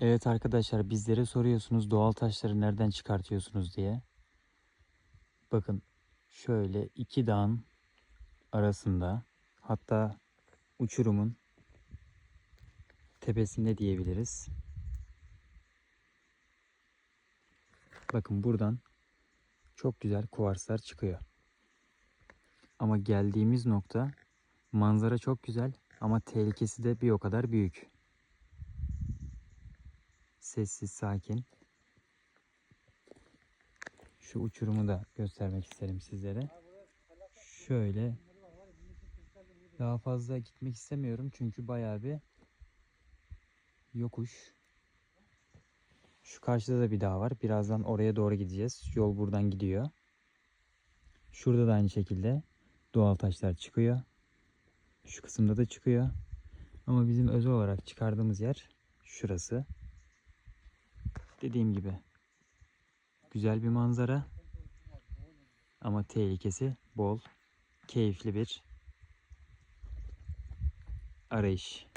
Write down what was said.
Evet arkadaşlar bizlere soruyorsunuz doğal taşları nereden çıkartıyorsunuz diye. Bakın şöyle iki dağın arasında hatta uçurumun tepesinde diyebiliriz. Bakın buradan çok güzel kuvarslar çıkıyor. Ama geldiğimiz nokta manzara çok güzel ama tehlikesi de bir o kadar büyük. Sessiz, sakin. Şu uçurumu da göstermek isterim sizlere. Şöyle daha fazla gitmek istemiyorum çünkü bayağı bir yokuş. Şu karşıda da bir dağ var. Birazdan oraya doğru gideceğiz. Yol buradan gidiyor. Şurada da aynı şekilde doğal taşlar çıkıyor. Şu kısımda da çıkıyor. Ama bizim özel olarak çıkardığımız yer şurası. Dediğim gibi güzel bir manzara ama tehlikesi bol, keyifli bir arayış.